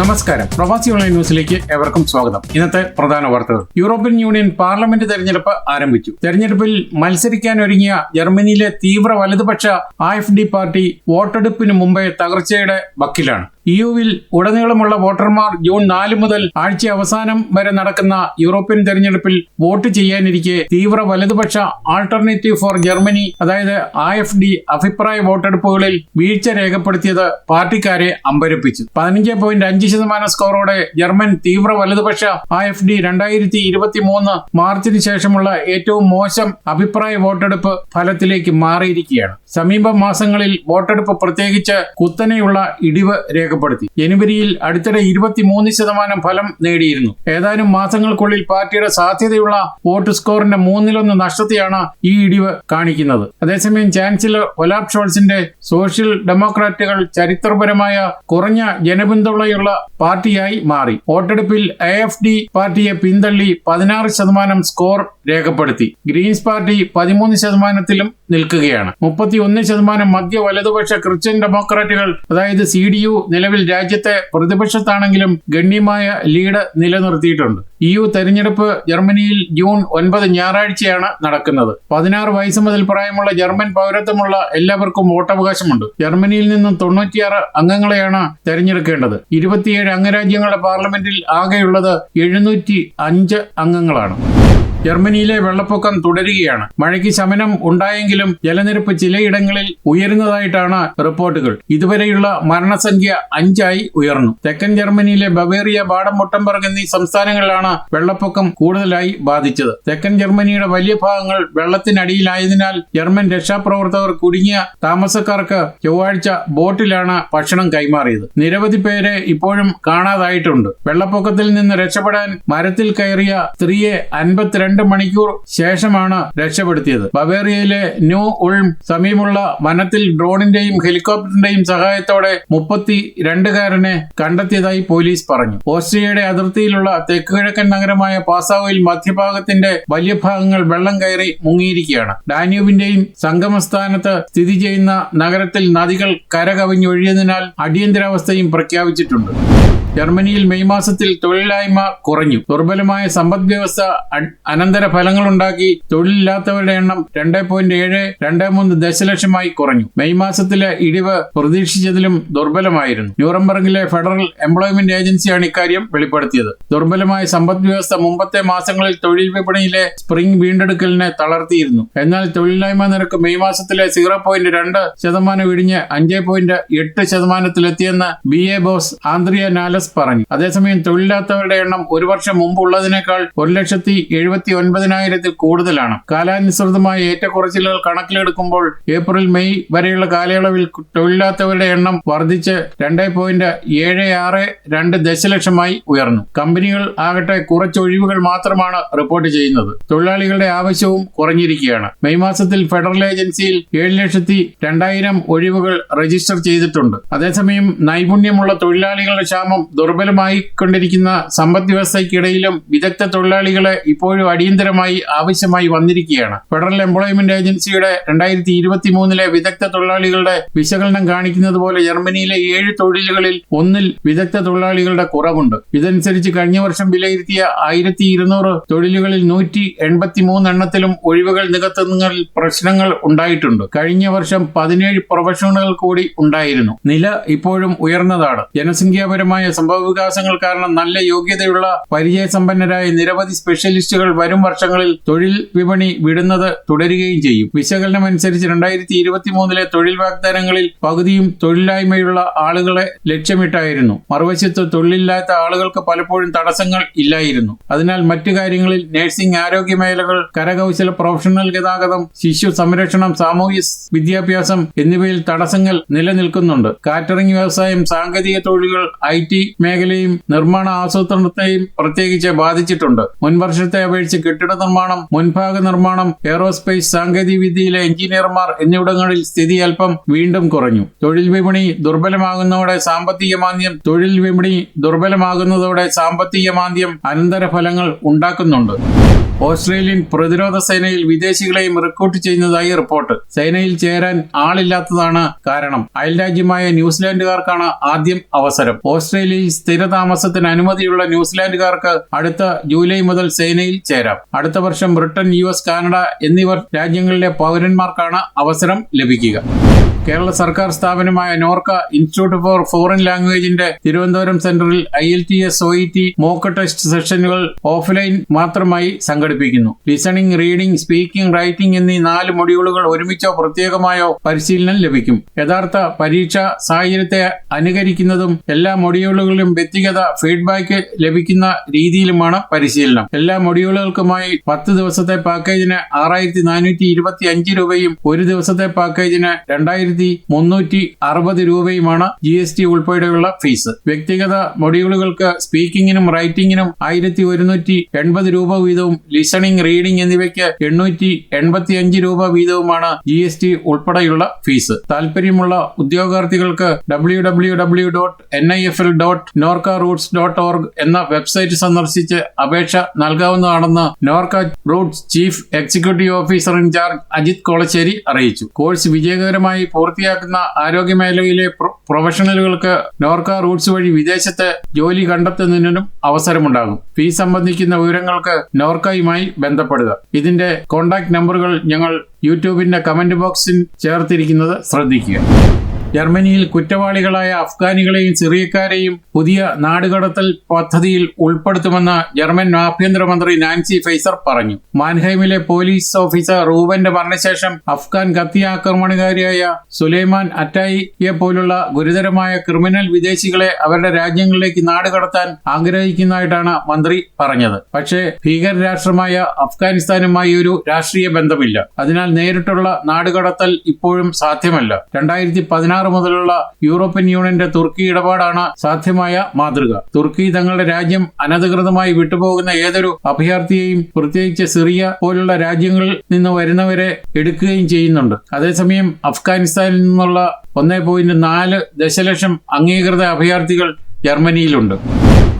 നമസ്കാരം. പ്രവാസി ഓൺലൈൻ ന്യൂസിലേക്ക് എവർക്കും സ്വാഗതം. ഇന്നത്തെ പ്രധാന വാർത്തകൾ. യൂറോപ്യൻ യൂണിയൻ പാർലമെന്റ് തെരഞ്ഞെടുപ്പ് ആരംഭിച്ചു. തെരഞ്ഞെടുപ്പിൽ മത്സരിക്കാനൊരുങ്ങിയ ജർമ്മനിയിലെ തീവ്ര വലതുപക്ഷ ആഫ് ഡി പാർട്ടി വോട്ടെടുപ്പിന് മുമ്പേ തകർച്ചയുടെ വക്കിലാണ്. ഇയുവിൽ ഉടനീളമുള്ള വോട്ടർമാർ ജൂൺ നാല് മുതൽ ആഴ്ച അവസാനം വരെ നടക്കുന്ന യൂറോപ്യൻ തെരഞ്ഞെടുപ്പിൽ വോട്ട് ചെയ്യാനിരിക്കെ തീവ്ര വലതുപക്ഷ ആൾട്ടർനേറ്റീവ് ഫോർ ജർമ്മനി അതായത് ആഫ് ഡി അഭിപ്രായ വോട്ടെടുപ്പുകളിൽ വീഴ്ച രേഖപ്പെടുത്തിയത് പാർട്ടിക്കാരെ അമ്പരപ്പിച്ചു. പതിനഞ്ച് പോയിന്റ് അഞ്ച് ശതമാനം സ്കോറോടെ ജർമ്മൻ തീവ്ര വലതുപക്ഷ ആഫ് ഡി രണ്ടായിരത്തി ഇരുപത്തി മൂന്ന് മാർച്ചിന് ശേഷമുള്ള ഏറ്റവും മോശം അഭിപ്രായ വോട്ടെടുപ്പ് ഫലത്തിലേക്ക് മാറിയിരിക്കുകയാണ്. സമീപ മാസങ്ങളിൽ വോട്ടെടുപ്പ് പ്രത്യേകിച്ച് കുത്തനെയുള്ള ഇടിവ് രേഖപ്പെടുത്തി. ജനുവരിയിൽ അടുത്തിടെ ഇരുപത്തിമൂന്ന് ശതമാനം ഫലം നേടിയിരുന്നു. ഏതാനും മാസങ്ങൾക്കുള്ളിൽ പാർട്ടിയുടെ സാധ്യതയുള്ള വോട്ട് സ്കോറിന്റെ മൂന്നിലൊന്ന് നഷ്ടത്തെയാണ് ഈ ഇടിവ് കാണിക്കുന്നത്. അതേസമയം ചാൻസലർ ഒലാബ് ഷോൾസിന്റെ സോഷ്യൽ ഡെമോക്രാറ്റുകൾ ചരിത്രപരമായ കുറഞ്ഞ ജനപിന്തുണയുള്ള പാർട്ടിയായി മാറി. വോട്ടെടുപ്പിൽ എ എഫ് ഡി പാർട്ടിയെ പിന്തള്ളി പതിനാറ് ശതമാനം സ്കോർ രേഖപ്പെടുത്തി. ഗ്രീൻസ് പാർട്ടി പതിമൂന്ന് ശതമാനത്തിലും നിൽക്കുകയാണ്. മുപ്പത്തി ഒന്ന് ശതമാനം മധ്യ വലതുപക്ഷ ക്രിസ്ത്യൻ ഡെമോക്രാറ്റുകൾ അതായത് സി ഡി യു നിലവിൽ രാജ്യത്തെ പ്രതിപക്ഷത്താണെങ്കിലും ഗണ്യമായ ലീഡ് നിലനിർത്തിയിട്ടുണ്ട്. യു തെരഞ്ഞെടുപ്പ് ജർമ്മനിയിൽ ജൂൺ ഒൻപത് ഞായറാഴ്ചയാണ് നടക്കുന്നത്. പതിനാറ് വയസ്സ് മുതൽ പ്രായമുള്ള ജർമ്മൻ പൗരത്വമുള്ള എല്ലാവർക്കും വോട്ടവകാശമുണ്ട്. ജർമ്മനിയിൽ നിന്നും തൊണ്ണൂറ്റിയാറ് അംഗങ്ങളെയാണ് തെരഞ്ഞെടുക്കേണ്ടത്. ഇരുപത്തിയേഴ് അംഗരാജ്യങ്ങളുടെ പാർലമെന്റിൽ ആകെയുള്ളത് എഴുന്നൂറ്റി അഞ്ച് അംഗങ്ങളാണ്. ജർമ്മനിയിലെ വെള്ളപ്പൊക്കം തുടരുകയാണ്. മഴയ്ക്ക് ശമനം ഉണ്ടായെങ്കിലും ജലനിരപ്പ് ചിലയിടങ്ങളിൽ ഉയരുന്നതായിട്ടാണ് റിപ്പോർട്ടുകൾ. ഇതുവരെയുള്ള മരണസംഖ്യ അഞ്ചായി ഉയർന്നു. തെക്കൻ ജർമ്മനിയിലെ ബവേറിയ ബാഡം മുട്ടംബർഗ് എന്നീ സംസ്ഥാനങ്ങളിലാണ് വെള്ളപ്പൊക്കം കൂടുതലായി ബാധിച്ചത്. തെക്കൻ ജർമ്മനിയുടെ വലിയ ഭാഗങ്ങൾ വെള്ളത്തിനടിയിലായതിനാൽ ജർമ്മൻ രക്ഷാപ്രവർത്തകർ കുടുങ്ങിയ താമസക്കാർക്ക് ചൊവ്വാഴ്ച ബോട്ടിലാണ് ഭക്ഷണം കൈമാറിയത്. നിരവധി പേരെ ഇപ്പോഴും കാണാതായിട്ടുണ്ട്. വെള്ളപ്പൊക്കത്തിൽ നിന്ന് രക്ഷപ്പെടാൻ മരത്തിൽ കയറിയ സ്ത്രീയെ അൻപത്തിരണ്ട് മണിക്കൂർ ശേഷമാണ് രക്ഷപ്പെടുത്തിയത്. ബവേറിയയിലെ ന്യൂ ഉൾം സമീപമുള്ള വനത്തിൽ ഡ്രോണിന്റെയും ഹെലികോപ്റ്ററിന്റെയും സഹായത്തോടെ മുപ്പത്തി രണ്ടുകാരനെ കണ്ടെത്തിയതായി പോലീസ് പറഞ്ഞു. ഓസ്ട്രിയയുടെ അതിർത്തിയിലുള്ള തെക്കുകിഴക്കൻ നഗരമായ പാസാവോയിൽ മധ്യഭാഗത്തിന്റെ വലിയ ഭാഗങ്ങൾ വെള്ളം കയറി മുങ്ങിയിരിക്കുകയാണ്. ഡാന്യൂബിന്റെയും സംഗമസ്ഥാനത്ത് സ്ഥിതി ചെയ്യുന്ന നഗരത്തിൽ നദികൾ കരകവിഞ്ഞൊഴിയതിനാൽ അടിയന്തരാവസ്ഥയും പ്രഖ്യാപിച്ചിട്ടുണ്ട്. ജർമ്മനിയിൽ മെയ് മാസത്തിൽ തൊഴിലില്ലായ്മ കുറഞ്ഞു. ദുർബലമായ സമ്പദ് വ്യവസ്ഥ അനന്തര ഫലങ്ങളുണ്ടാക്കി തൊഴിലില്ലാത്തവരുടെ എണ്ണം രണ്ട് പോയിന്റ് ഏഴ് രണ്ട് മൂന്ന് ദശലക്ഷമായി കുറഞ്ഞു. മെയ് മാസത്തിലെ ഇടിവ് പ്രതീക്ഷിച്ചതിലും ദുർബലമായിരുന്നു. ന്യൂറംബർഗിലെ ഫെഡറൽ എംപ്ലോയ്മെന്റ് ഏജൻസിയാണ് ഇക്കാര്യം വെളിപ്പെടുത്തിയത്. ദുർബലമായ സമ്പദ് വ്യവസ്ഥ മുമ്പത്തെ മാസങ്ങളിൽ തൊഴിൽ വിപണിയിലെ സ്പ്രിംഗ് വീണ്ടെടുക്കലിനെ തളർത്തിയിരുന്നു. എന്നാൽ തൊഴിലില്ലായ്മ നിരക്ക് മെയ് മാസത്തിലെ സീറോ പോയിന്റ് രണ്ട് ശതമാനം ഇടിഞ്ഞ് അഞ്ച് പോയിന്റ് എട്ട് ശതമാനത്തിലെത്തിയെന്ന് ബി എ ബോസ് ആന്ത്രിയ നാലസ് പറഞ്ഞു. അതേസമയം തൊഴിലില്ലാത്തവരുടെ എണ്ണം ഒരു വർഷം മുമ്പ് ഉള്ളതിനേക്കാൾ ഒരു ലക്ഷത്തി എഴുപത്തി ഒൻപതിനായിരത്തിൽ കൂടുതലാണ്. കാലാനുസൃതമായ ഏറ്റക്കുറച്ചിലുകൾ കണക്കിലെടുക്കുമ്പോൾ ഏപ്രിൽ മെയ് വരെയുള്ള കാലയളവിൽ തൊഴിലില്ലാത്തവരുടെ എണ്ണം വർദ്ധിച്ച് രണ്ട് പോയിന്റ് ഏഴ് ആറ് രണ്ട് ദശലക്ഷമായി ഉയർന്നു. കമ്പനികൾ ആകട്ടെ കുറച്ച് ഒഴിവുകൾ മാത്രമാണ് റിപ്പോർട്ട് ചെയ്യുന്നത്. തൊഴിലാളികളുടെ ആവശ്യവും കുറഞ്ഞിരിക്കുകയാണ്. മെയ് മാസത്തിൽ ഫെഡറൽ ഏജൻസിയിൽ ഏഴ് ലക്ഷത്തി രണ്ടായിരം ഒഴിവുകൾ രജിസ്റ്റർ ചെയ്തിട്ടുണ്ട്. അതേസമയം നൈപുണ്യമുള്ള തൊഴിലാളികളുടെ ക്ഷാമം ദുർബലമായി കൊണ്ടിരിക്കുന്ന സമ്പദ് വ്യവസ്ഥയ്ക്കിടയിലും വിദഗ്ധ തൊഴിലാളികളെ ഇപ്പോഴും അടിയന്തരമായി ആവശ്യമായി വന്നിരിക്കുകയാണ്. ഫെഡറൽ എംപ്ലോയ്മെന്റ് ഏജൻസിയുടെ രണ്ടായിരത്തി ഇരുപത്തി മൂന്നിലെ വിദഗ്ധ തൊഴിലാളികളുടെ വിശകലനം കാണിക്കുന്നത് പോലെ ജർമ്മനിയിലെ ഏഴ് തൊഴിലുകളിൽ ഒന്നിൽ വിദഗ്ധ തൊഴിലാളികളുടെ കുറവുണ്ട്. ഇതനുസരിച്ച് കഴിഞ്ഞ വർഷം വിലയിരുത്തിയ ആയിരത്തി ഇരുന്നൂറ് തൊഴിലുകളിൽ നൂറ്റി എൺപത്തി മൂന്ന് എണ്ണത്തിലും ഒഴിവുകൾ നികത്തുന്നതിൽ പ്രശ്നങ്ങൾ ഉണ്ടായിട്ടുണ്ട്. കഴിഞ്ഞ വർഷം പതിനേഴ് പ്രൊഫഷണലുകൾ കൂടി ഉണ്ടായിരുന്നു. നില ഇപ്പോഴും ഉയർന്നതാണ്. ജനസംഖ്യാപരമായ സംഭവവികാസങ്ങൾ കാരണം നല്ല യോഗ്യതയുള്ള പരിചയസമ്പന്നരായ നിരവധി സ്പെഷ്യലിസ്റ്റുകൾ വരും വർഷങ്ങളിൽ തൊഴിൽ വിപണി വിടുന്നത് തുടരുകയും ചെയ്യും. വിശകലനമനുസരിച്ച് രണ്ടായിരത്തി ഇരുപത്തി മൂന്നിലെ തൊഴിൽ വാഗ്ദാനങ്ങളിൽ പകുതിയും തൊഴിലില്ലായ്മയുള്ള ആളുകളെ ലക്ഷ്യമിട്ടായിരുന്നു. മറുവശത്ത് തൊഴിലില്ലാത്ത ആളുകൾക്ക് പലപ്പോഴും തടസ്സങ്ങൾ ഇല്ലായിരുന്നു. അതിനാൽ മറ്റു കാര്യങ്ങളിൽ നഴ്സിംഗ് ആരോഗ്യ മേഖലകൾ കരകൗശല പ്രൊഫഷണൽ ഗതാഗതം ശിശു സംരക്ഷണം സാമൂഹ്യ വിദ്യാഭ്യാസം എന്നിവയിൽ തടസ്സങ്ങൾ നിലനിൽക്കുന്നുണ്ട്. കാറ്ററിംഗ് വ്യവസായം സാങ്കേതിക തൊഴിലുകൾ ഐ ടി മേഖലയും നിർമ്മാണ ആസൂത്രണത്തെയും പ്രത്യേകിച്ച് ബാധിച്ചിട്ടുണ്ട്. മുൻവർഷത്തെ അപേക്ഷിച്ച് കെട്ടിട നിർമ്മാണം മുൻഭാഗ നിർമ്മാണം എയറോസ്പേസ് സാങ്കേതിക വിദ്യയിലെ എഞ്ചിനീയർമാർ എന്നിവിടങ്ങളിൽ സ്ഥിതി അല്പം വീണ്ടും കുറഞ്ഞു. തൊഴിൽ വിപണി ദുർബലമാകുന്നതോടെ സാമ്പത്തിക മാന്ദ്യം തൊഴിൽ വിപണി ദുർബലമാകുന്നതോടെ സാമ്പത്തിക മാന്ദ്യം അനന്തരഫലങ്ങൾ ഉണ്ടാക്കുന്നുണ്ട്. ഓസ്ട്രേലിയൻ പ്രതിരോധ സേനയിൽ വിദേശികളെയും റിക്രൂട്ട് ചെയ്യുന്നതായി റിപ്പോർട്ട്. സേനയിൽ ചേരാൻ ആളില്ലാത്തതാണ് കാരണം. അയൽരാജ്യമായ ന്യൂസിലാൻഡുകാർക്കാണ് ആദ്യം അവസരം. ഓസ്ട്രേലിയയിൽ സ്ഥിരതാമസത്തിന് അനുമതിയുള്ള ന്യൂസിലാൻഡുകാർക്ക് അടുത്ത ജൂലൈ മുതൽ സേനയിൽ ചേരാം. അടുത്ത വർഷം ബ്രിട്ടൻ യു കാനഡ എന്നിവർ രാജ്യങ്ങളിലെ പൗരന്മാർക്കാണ് അവസരം ലഭിക്കുക. കേരള സർക്കാർ സ്ഥാപനമായ നോർക്ക ഇൻസ്റ്റിറ്റ്യൂട്ട് ഫോർ ഫോറിൻ ലാംഗ്വേജിന്റെ തിരുവനന്തപുരം സെന്ററിൽ I L T S O E T mock test സെഷനുകൾ ഓഫ്ലൈൻ മാത്രമായി സംഘടിപ്പിക്കുന്നു. ലിസണിംഗ് റീഡിംഗ് സ്പീക്കിംഗ് റൈറ്റിംഗ് എന്നീ നാല് മൊഡ്യൂളുകൾ ഒരുമിച്ചോ പ്രത്യേകമായോ പരിശീലനം ലഭിക്കും. യഥാർത്ഥ പരീക്ഷ സാഹചര്യത്തെ അനുകരിക്കുന്നതും എല്ലാ മൊഡ്യൂളുകളിലും വ്യക്തിഗത ഫീഡ്ബാക്ക് ലഭിക്കുന്ന രീതിയിലുമാണ് പരിശീലനം. എല്ലാ മൊഡ്യൂളുകൾക്കുമായി പത്ത് ദിവസത്തെ പാക്കേജിന് ആറായിരത്തി നാനൂറ്റി ഇരുപത്തി അഞ്ച് രൂപയും ഒരു ദിവസത്തെ പാക്കേജിന് രണ്ടായിരത്തി മുന്നൂറ്റി അറുപത് രൂപയുമാണ് ജി എസ് ടി ഉൾപ്പെടെയുള്ള ഫീസ്. വ്യക്തിഗത മൊഡ്യൂളുകൾക്ക് സ്പീക്കിംഗിനും റൈറ്റിംഗിനും ആയിരത്തി ഒരുന്നൂറ്റി എൺപത് രൂപ വീതവും ലിസണിംഗ് റീഡിംഗ് എന്നിവയ്ക്ക് എണ്ണൂറ്റി എൺപത്തി അഞ്ച് രൂപ വീതവുമാണ് ജി എസ് ടി ഉൾപ്പെടെയുള്ള ഫീസ്. താല്പര്യമുള്ള ഉദ്യോഗാർത്ഥികൾക്ക് W W W dot N I F L dot Norka Roots dot org എന്ന വെബ്സൈറ്റ് സന്ദർശിച്ച് അപേക്ഷ നൽകാവുന്നതാണെന്ന് Norka Roots chief executive officer in charge Ajith Kolassery അറിയിച്ചു. കോഴ്സ് വിജയകരമായി പൂർത്തിയാക്കുന്ന ആരോഗ്യ മേഖലയിലെ പ്രൊഫഷണലുകൾക്ക് നോർക്ക റൂട്ട്സ് വഴി വിദേശത്ത് ജോലി കണ്ടെത്തുന്നതിനും അവസരമുണ്ടാകും. ഫീ സംബന്ധിക്കുന്ന വിവരങ്ങൾക്ക് നോർക്കയുമായി ബന്ധപ്പെടുക. ഇതിന്റെ കോൺടാക്ട് നമ്പറുകൾ ഞങ്ങൾ യൂട്യൂബിന്റെ കമന്റ് ബോക്സിൽ ചേർത്തിരിക്കുന്നത് ശ്രദ്ധിക്കുക. ജർമ്മനിയിൽ കുറ്റവാളികളായ അഫ്ഗാനികളെയും സിറിയക്കാരെയും പുതിയ നാടുകടത്തൽ പദ്ധതിയിൽ ഉൾപ്പെടുത്തുമെന്ന് ജർമ്മൻ ആഭ്യന്തരമന്ത്രി നാൻസി ഫൈസർ പറഞ്ഞു. മാൻഹൈമിലെ പോലീസ് ഓഫീസർ റൂബന്റെ മരണശേഷം അഫ്ഗാൻ കത്തി ആക്രമണകാരിയായ സുലൈമാൻ അറ്റായിയെ പോലുള്ള ഗുരുതരമായ ക്രിമിനൽ വിദേശികളെ അവരുടെ രാജ്യങ്ങളിലേക്ക് നാടുകടത്താൻ ആഗ്രഹിക്കുന്നതായിട്ടാണ് മന്ത്രി പറഞ്ഞത്. പക്ഷേ ഭീകര രാഷ്ട്രമായ അഫ്ഗാനിസ്ഥാനുമായി ഒരു രാഷ്ട്രീയ ബന്ധമില്ല. അതിനാൽ നേരിട്ടുള്ള നാടുകടത്തൽ ഇപ്പോഴും സാധ്യമല്ല. രണ്ടായിരത്തി പതിനാറ് മുതലുള്ള യൂറോപ്യൻ യൂണിയന്റെ തുർക്കി ഇടപാടാണ് സാധ്യമായ മാതൃക. തുർക്കി തങ്ങളുടെ രാജ്യം അനധികൃതമായി വിട്ടുപോകുന്ന ഏതൊരു അഭയാർത്ഥിയെയും പ്രത്യേകിച്ച് സിറിയ പോലുള്ള രാജ്യങ്ങളിൽ നിന്ന് വരുന്നവരെ എടുക്കുകയും ചെയ്യുന്നുണ്ട്. അതേസമയം അഫ്ഗാനിസ്ഥാനിൽ നിന്നുള്ള ഒന്നേ പോയിന്റ് നാല് ദശലക്ഷം അംഗീകൃത അഭയാർത്ഥികൾ ജർമ്മനിയിലുണ്ട്.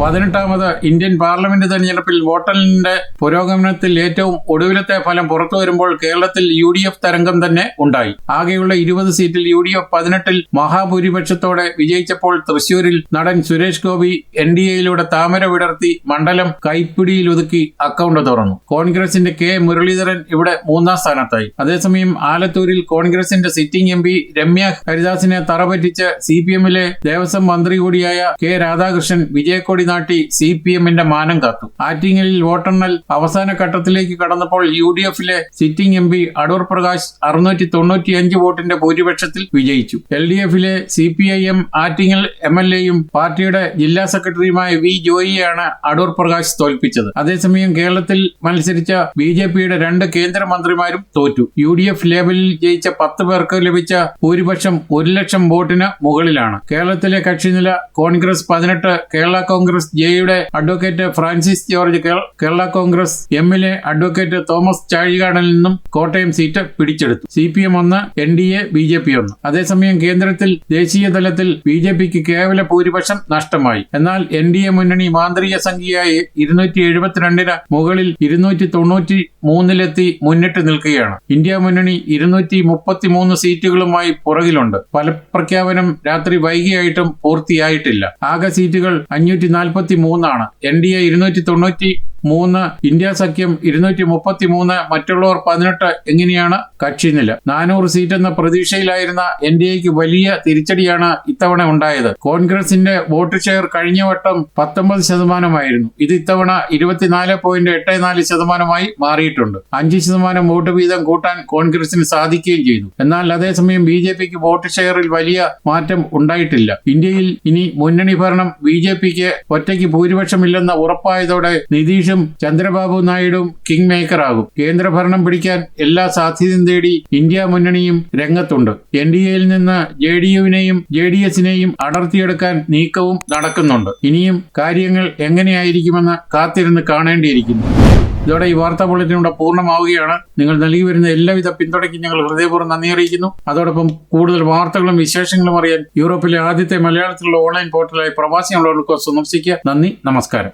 പതിനെട്ടാമത് ഇന്ത്യൻ പാർലമെന്റ് തെരഞ്ഞെടുപ്പിൽ വോട്ടെണ്ണലിന്റെ പുരോഗമനത്തിൽ ഏറ്റവും ഒടുവിലത്തെ ഫലം പുറത്തു വരുമ്പോൾ കേരളത്തിൽ യു ഡി എഫ് തരംഗം തന്നെ ഉണ്ടായി. ആകെയുള്ള ഇരുപത് സീറ്റിൽ യു ഡി എഫ് പതിനെട്ടിൽ മഹാഭൂരിപക്ഷത്തോടെ വിജയിച്ചപ്പോൾ തൃശൂരിൽ നടൻ സുരേഷ് ഗോപി എൻ ഡി എയിലൂടെ താമര വിടർത്തി മണ്ഡലം കൈപ്പിടിയിൽ ഒതുക്കി അക്കൗണ്ട് തുറന്നു. കോൺഗ്രസിന്റെ കെ മുരളീധരൻ ഇവിടെ മൂന്നാം സ്ഥാനത്തായി. അതേസമയം ആലത്തൂരിൽ കോൺഗ്രസിന്റെ സിറ്റിംഗ് എം പി രമ്യ ഹരിദാസിനെ തറപറ്റിച്ച് സി പി എമ്മിലെ ദേവസ്വം മന്ത്രി കൂടിയായ കെ രാധാകൃഷ്ണൻ വിജയക്കൊടി നാട്ടി സി പി എമ്മിന്റെ മാനം കാത്തു. ആറ്റിങ്ങലിൽ വോട്ടെണ്ണൽ അവസാന ഘട്ടത്തിലേക്ക് കടന്നപ്പോൾ യു ഡി എഫിലെ sitting M P Adoor Prakash അറുന്നൂറ്റി തൊണ്ണൂറ്റിയഞ്ച് വോട്ടിന്റെ ഭൂരിപക്ഷത്തിൽ വിജയിച്ചു. എൽ ഡി എഫിലെ C P I M Attingal M L എയും പാർട്ടിയുടെ ജില്ലാ സെക്രട്ടറിയുമായ വി ജോയിയാണ് അടൂർ പ്രകാശ് തോൽപ്പിച്ചത്. അതേസമയം കേരളത്തിൽ മത്സരിച്ച ബി ജെ പിയുടെ രണ്ട് കേന്ദ്രമന്ത്രിമാരും തോറ്റു. യു ഡി എഫ് ലേബലിൽ ജയിച്ച പത്ത് പേർക്ക് ലഭിച്ച ഭൂരിപക്ഷം ഒരു ലക്ഷം വോട്ടിന് മുകളിലാണ്. കേരളത്തിലെ കക്ഷിനില കോൺഗ്രസ് പതിനെട്ട് കേരള കോൺഗ്രസ് ജെയുടെ അഡ്വക്കേറ്റ് ഫ്രാൻസിസ് ജോർജ് കേരള കോൺഗ്രസ് എമ്മിലെ അഡ്വക്കേറ്റ് തോമസ് ചാഴികാടനിൽ നിന്നും കോട്ടയം സീറ്റ് പിടിച്ചെടുത്തു. സി പി എം ഒന്ന് N D A B J P ഒന്ന്. അതേസമയം കേന്ദ്രത്തിൽ ദേശീയ തലത്തിൽ ബി ജെ പിക്ക് കേവല ഭൂരിപക്ഷം നഷ്ടമായി. എന്നാൽ എൻ ഡി എ മുന്നണി മാന്ത്രിക സംഖ്യയായി ഇരുന്നൂറ്റി എഴുപത്തിരണ്ടിന് മുകളിൽ ഇരുന്നൂറ്റി തൊണ്ണൂറ്റി മൂന്നിലെത്തി മുന്നിട്ട് നിൽക്കുകയാണ്. ഇന്ത്യ മുന്നണി ഇരുന്നൂറ്റി മുപ്പത്തി മൂന്ന് സീറ്റുകളുമായി പുറകിലുണ്ട്. ഫലപ്രഖ്യാപനം രാത്രി വൈകിയായിട്ടും പൂർത്തിയായിട്ടില്ല. ആകെ സീറ്റുകൾ അഞ്ഞൂറ്റി നാൽപ്പത്തി മൂന്നാണ് എൻ ഡി എ ഇരുന്നൂറ്റി തൊണ്ണൂറ്റി മൂന്ന് ഇന്ത്യ സഖ്യം ഇരുന്നൂറ്റി മുപ്പത്തി മൂന്ന് മറ്റുള്ളവർ പതിനെട്ട് എങ്ങനെയാണ് കക്ഷി നില? നാനൂറ് സീറ്റ് എന്ന പ്രതീക്ഷയിലായിരുന്ന എൻ ഡി എക്ക് വലിയ തിരിച്ചടിയാണ് ഇത്തവണ ഉണ്ടായത്. കോൺഗ്രസിന്റെ വോട്ട് ഷെയർ കഴിഞ്ഞ വട്ടം പത്തൊമ്പത് ശതമാനമായിരുന്നു. ഇത് ഇത്തവണ ഇരുപത്തിനാല് പോയിന്റ് എട്ട് നാല് ശതമാനമായി മാറിയിട്ടുണ്ട്. അഞ്ച് ശതമാനം വോട്ട് വീതം കൂട്ടാൻ കോൺഗ്രസിന് സാധിക്കുകയും ചെയ്തു. എന്നാൽ അതേസമയം ബി ജെ പിക്ക് വോട്ട് ഷെയറിൽ വലിയ മാറ്റം ഉണ്ടായിട്ടില്ല. ഇന്ത്യയിൽ ഇനി മുന്നണി ഭരണം ബി ജെ പിക്ക് ഒറ്റയ്ക്ക് ഭൂരിപക്ഷമില്ലെന്ന ഉറപ്പായതോടെ നിതീഷും ചന്ദ്രബാബു നായിഡും കിങ് മേക്കറാകും കേന്ദ്രഭരണം പിടിക്കാൻ എല്ലാ സാധ്യതയും തേടി ഇന്ത്യ മുന്നണിയും രംഗത്തുണ്ട്. എൻ ഡി എയിൽ നിന്ന് ജെ ഡി യുവിനെയും ജെ ഡി എസിനെയും അടർത്തിയെടുക്കാൻ നീക്കവും നടക്കുന്നുണ്ട്. ഇനിയും കാര്യങ്ങൾ എങ്ങനെയായിരിക്കുമെന്ന് കാത്തിരുന്ന് കാണേണ്ടിയിരിക്കുന്നു. ഇതോടെ ഈ വാർത്താ ബുള്ളറ്റിൻ പൂർണമാവുകയാണ്. നിങ്ങൾ നൽകി വരുന്ന എല്ലാവിധ പിന്തുണയ്ക്കും ഞങ്ങൾ ഹൃദയപൂർവം നന്ദി അറിയിക്കുന്നു. അതോടൊപ്പം കൂടുതൽ വാർത്തകളും വിശേഷങ്ങളും അറിയാൻ യൂറോപ്പിലെ ആദ്യത്തെ മലയാളത്തിലുള്ള ഓൺലൈൻ പോർട്ടലായ പ്രവാസി അമലോട് സന്ദർശിക്കുക. നന്ദി നമസ്കാരം.